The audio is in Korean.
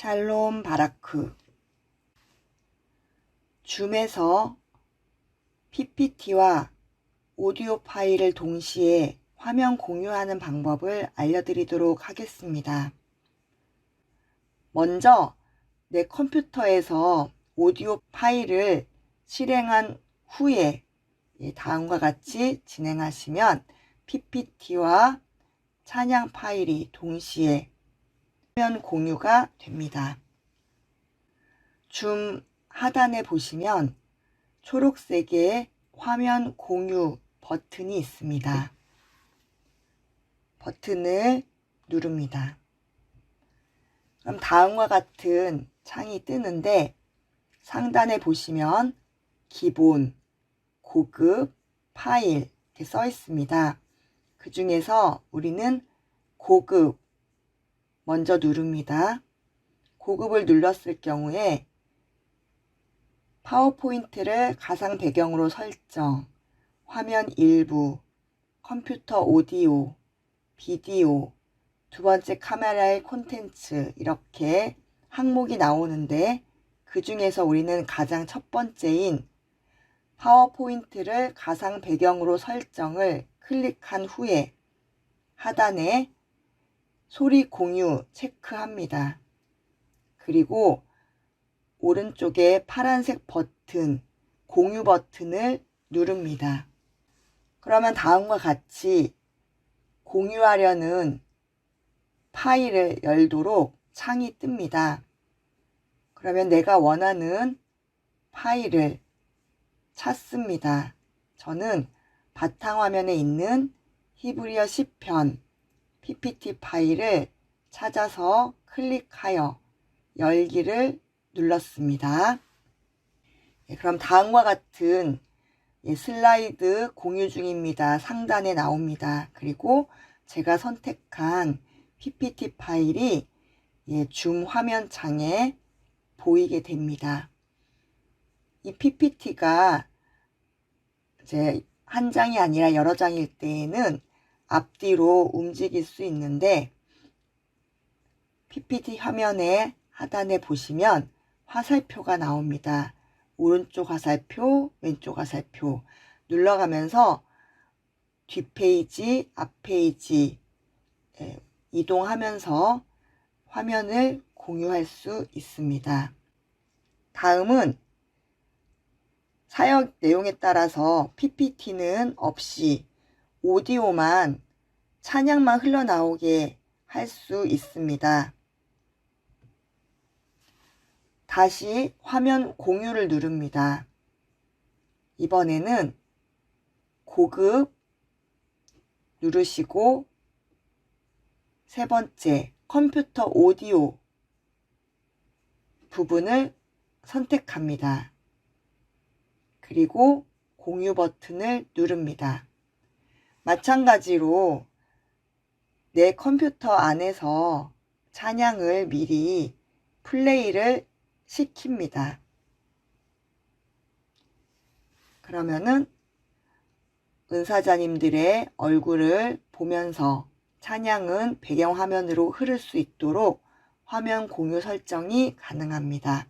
샬롬 바라크 줌에서 PPT와 오디오 파일을 동시에 화면 공유하는 방법을 알려드리도록 하겠습니다. 먼저 내 컴퓨터에서 오디오 파일을 실행한 후에 다음과 같이 진행하시면 PPT와 찬양 파일이 동시에 화면 공유가 됩니다. 줌 하단에 보시면 초록색의 화면 공유 버튼이 있습니다. 버튼을 누릅니다. 그럼 다음과 같은 창이 뜨는데 상단에 보시면 기본, 고급, 파일 이렇게 써 있습니다. 그 중에서 우리는 고급 먼저 누릅니다. 고급을 눌렀을 경우에 파워포인트를 가상 배경으로 설정, 화면 일부, 컴퓨터 오디오, 비디오, 두 번째 카메라의 콘텐츠 이렇게 항목이 나오는데 그 중에서 우리는 가장 첫 번째인 파워포인트를 가상 배경으로 설정을 클릭한 후에 하단에 소리 공유 체크합니다. 그리고 오른쪽에 파란색 버튼, 공유 버튼을 누릅니다. 그러면 다음과 같이 공유하려는 파일을 열도록 창이 뜹니다. 그러면 내가 원하는 파일을 찾습니다. 저는 바탕화면에 있는 히브리어 10편 PPT 파일을 찾아서 클릭하여 열기를 눌렀습니다. 예, 그럼 다음과 같은 예, 슬라이드 공유 중입니다. 상단에 나옵니다. 그리고 제가 선택한 PPT 파일이 예, 줌 화면 창에 보이게 됩니다. 이 PPT가 이제 한 장이 아니라 여러 장일 때에는 앞뒤로 움직일 수 있는데 PPT 화면의 하단에 보시면 화살표가 나옵니다. 오른쪽 화살표, 왼쪽 화살표 눌러가면서 뒷페이지, 앞페이지 예, 이동하면서 화면을 공유할 수 있습니다. 다음은 사역 내용에 따라서 PPT는 없이 오디오만 찬양만 흘러나오게 할 수 있습니다. 다시 화면 공유를 누릅니다. 이번에는 고급 누르시고 세 번째 컴퓨터 오디오 부분을 선택합니다. 그리고 공유 버튼을 누릅니다. 마찬가지로 내 컴퓨터 안에서 찬양을 미리 플레이를 시킵니다. 그러면은 은사자님들의 얼굴을 보면서 찬양은 배경화면으로 흐를 수 있도록 화면 공유 설정이 가능합니다.